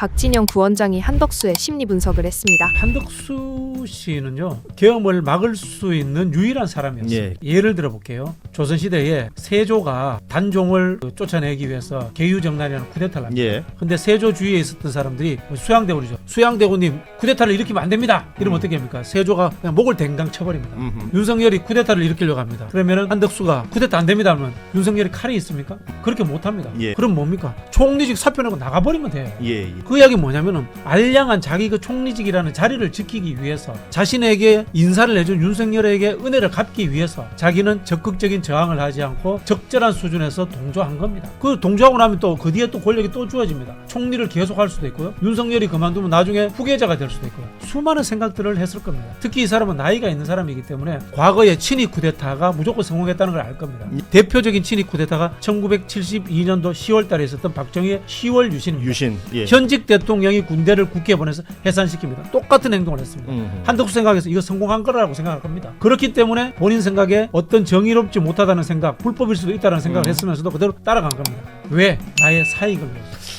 박진영 부원장이 한덕수의 심리 분석을 했습니다. 한덕수 씨는요 계엄을 막을 수 있는 유일한 사람이었어요. 예. 를 들어볼게요. 조선 시대에 세조가 단종을 그 쫓아내기 위해서 계유정난이라는 쿠데타를 합니다. 예. 근데 세조 주위에 있었던 사람들이 뭐 수양대군이죠. 수양대군님 쿠데타를 일으키면 안 됩니다. 이러면 음. 어떻게 합니까? 세조가 그냥 목을 댕강 쳐버립니다. 음흠. 윤석열이 쿠데타를 일으키려고 합니다. 그러면은 한덕수가 쿠데타 안 됩니다 하면 윤석열이 칼이 있습니까? 그렇게 못 합니다. 예. 그럼 뭡니까? 총리직 사표 내고 나가버리면 돼요. 예. 예. 그 이야기 뭐냐면은 알량한 자기 그 총리직이라는 자리를 지키기 위해서 자신에게 인사를 해준 윤석열에게 은혜를 갚기 위해서 자기는 적극적인 저항을 하지 않고 적절한 수준에서 동조한 겁니다. 그 동조하고 나면 또 그 뒤에 또 권력이 또 주어집니다. 총리를 계속할 수도 있고요. 윤석열이 그만두면 나중에 후계자가 될 수도 있고요. 수많은 생각들을 했을 겁니다. 특히 이 사람은 나이가 있는 사람이기 때문에 과거의 친위 쿠데타가 무조건 성공했다는 걸 알 겁니다. 대표적인 친위 쿠데타가 1972년도 10월달에 있었던 박정희의 10월 유신입니다. 유신. 예. 현직 대통령이 군대를 국회에 보내서 해산시킵니다. 똑같은 행동을 했습니다. 음흠. 한덕수 생각에서 이거 성공한 거라고 생각할 겁니다. 그렇기 때문에 본인 생각에 어떤 정의롭지 못하다는 생각, 불법일 수도 있다는 생각을 음. 했으면서도 그대로 따라간 겁니다. 왜? 나의 사익을 위해서.